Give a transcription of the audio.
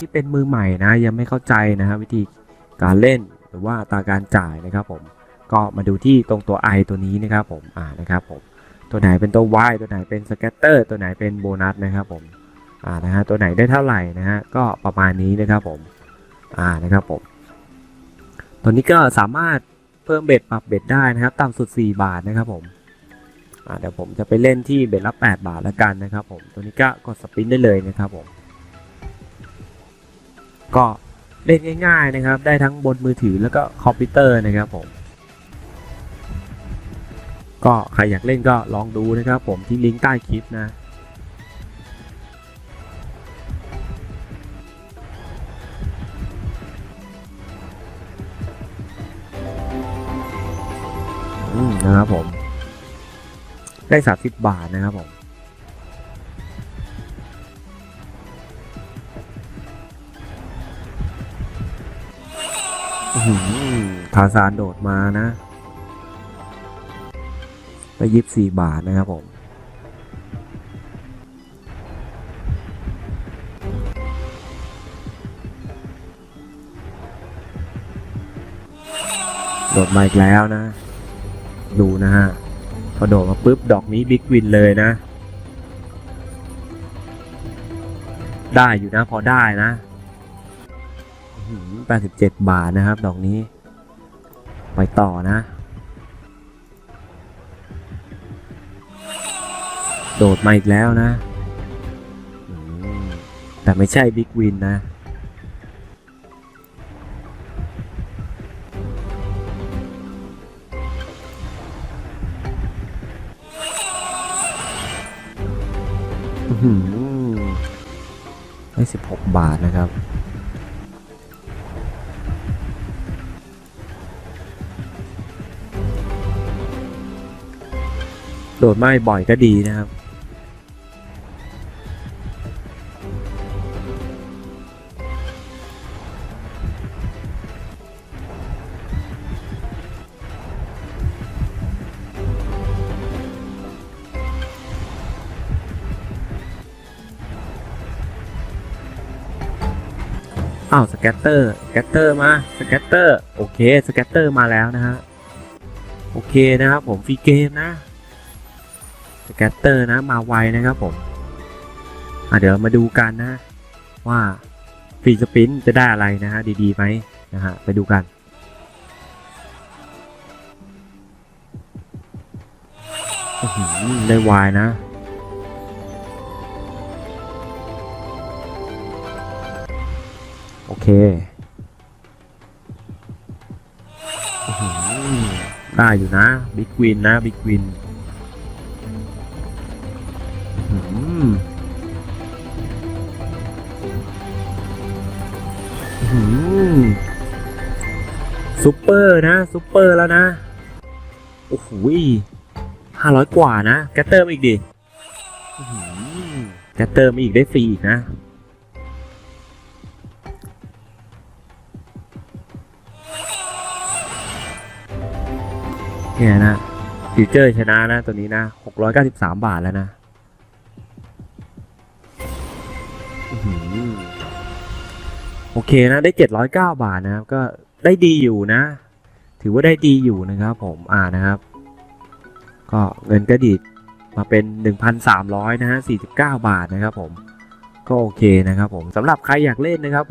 ที่เป็นมือใหม่นะยังไม่เข้าใจนะฮะวิธีการเล่นหรือว่าตาการจ่ายนะครับผมก็มาดูที่ตรงตัว i ตัวนี้นะครับผมอ่านะครับผมตัวไหนเป็นตัว y ตัวไหนเป็นสแกตเตอร์ตัวไหนเป็นโบนัสนะครับผมอ่านะฮะตัวไหนได้เท่าไหร่นะฮะก็ประมาณนี้นะครับผมอ่านะครับผมตัวนี้ก็สามารถเพิ่มเบ็ดปรับเบ็ดได้นะครับต่ำสุด 4 บาทนะครับผมอ่าเดี๋ยวผมจะไปเล่นที่เบ็ดละ8บาทแล้วกันนะครับผมตัวนี้ก็กดสปินได้เลยนะครับผม ก็เล่นง่าย ๆนะครับ ได้ทั้งบนมือถือแล้วก็คอมพิวเตอร์นะครับผม ก็ใครอยากเล่นก็ลองดูนะครับผมที่ลิงก์ใต้คลิปนะอืมนะครับผม ได้ 30 บาทนะครับผม ทาซานโดดมานะไปยิบสี่บาทนะครับผม โดดมาอีกแล้วนะ ดูนะฮะ พอโดดมาปุ๊บ ดอกนี้บิ๊กวินเลยนะ ได้อยู่นะพอได้นะ แปดสิบเจ็ดบาทนะครับ ดอกนี้ ไปต่อนะ โดดมาอีกแล้วนะ แต่ไม่ใช่บิ๊กวินนะได้สิบหกบาทนะครับ โดดไม่บ่อยก็ดีนะครับ อ้าวสแกตเตอร์สแกตเตอร์มาสแกตเตอร์โอเคสแกตเตอร์มาแล้วนะฮะโอเคนะครับผมฟรีเกมนะ แกตเตอร์นะมาไวนะครับผมเดี๋ยวมาดูกันนะ ว่าฟรีสปินจะได้อะไรนะฮะดีๆไหมนะฮะไปดูกันอื้อหือได้ไวนะ โอเคอื้อหือได้อยู่นะ บิ๊กวินนะ บิ๊กวิน ซุปเปอร์นะซุปเปอร์แล้วนะ โอ้โหห้าร้อยกว่านะ แกเตอร์มอีกดิแกเตอร์มอีกได้ฟรีอีกนะ เนี่ยนะฟิวเจอร์ชนะนะตัวนี้นะ693บาทแล้วนะ โอเคนะได้ 709 บาทนะครับ ก็ได้ดีอยู่นะ ถือว่าได้ดีอยู่นะครับผมอ่านะครับ ก็เงินก็ดีดมาเป็น 1,300 นะฮะ49 บาทนะครับผมก็โอเคนะครับผมสำหรับใครอยากเล่นนะครับผม